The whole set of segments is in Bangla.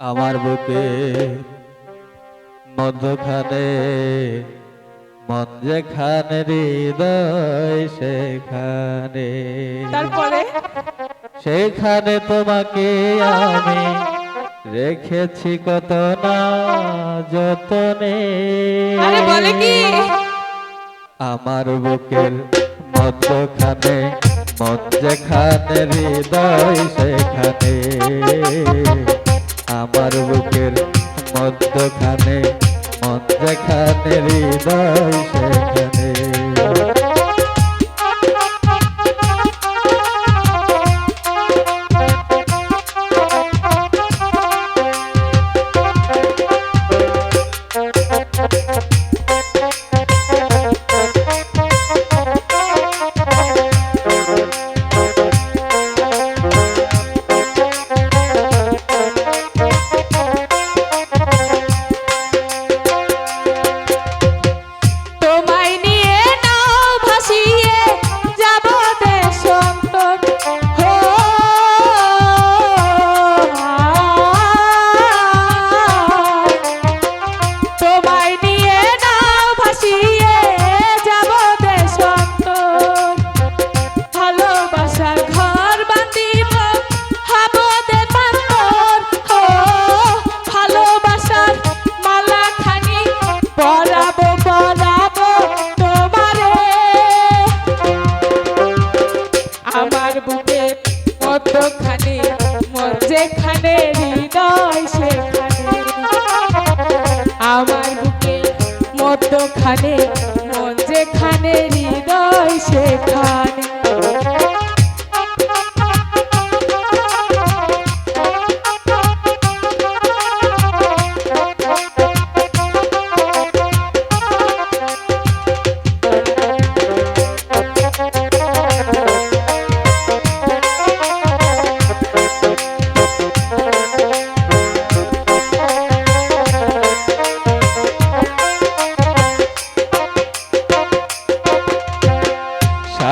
আমার বুকে মধ্যখানে মন যেখানে হৃদয় সেখানে। তারপরে? সেখানে তোমাকে আমি রেখেছি কত না যতনে। আরে বলে কি? আমার বুকের মধ্যখানে মন যেখানে হৃদয় সেখানে। আমার বুকের মধ্যখানে মধ্যখানে যেখানে হৃদয় সেখানে। মধ্যখানে মন যেখানে হৃদয় সেখানে আমার বুকে মতখানে মন যেখানে হৃদয় সেখানে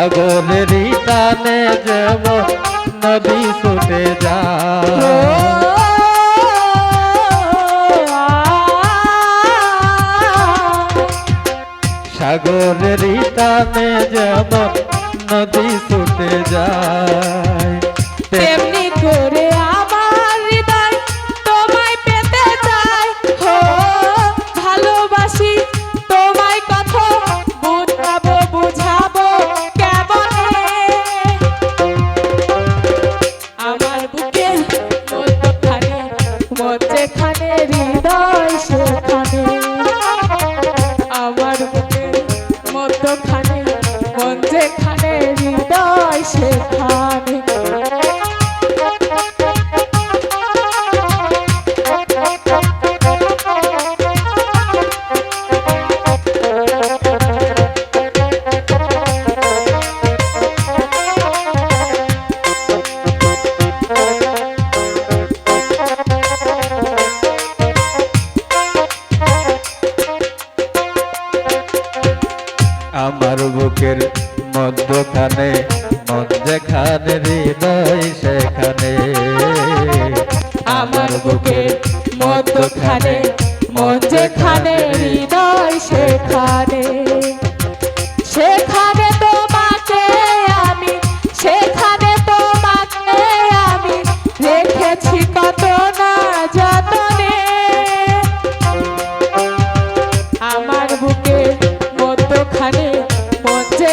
সাগরের টানে যাব নদী ছুটে যায় সাগরের টানে যাব নদী ছুটে যায়। মধ্যখানে হৃদয় সেখানে আমার বুকে মধ্যখানে মন যেখানে হৃদয় সেখানে। আমার বুকের মধ্যখানে মধ্যখানে যেখানে হৃদয় সেখানে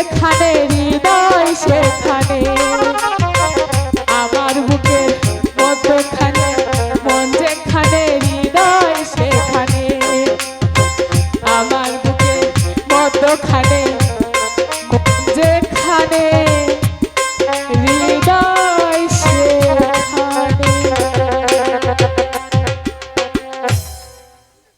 যেখানে হৃদয় সেখানে।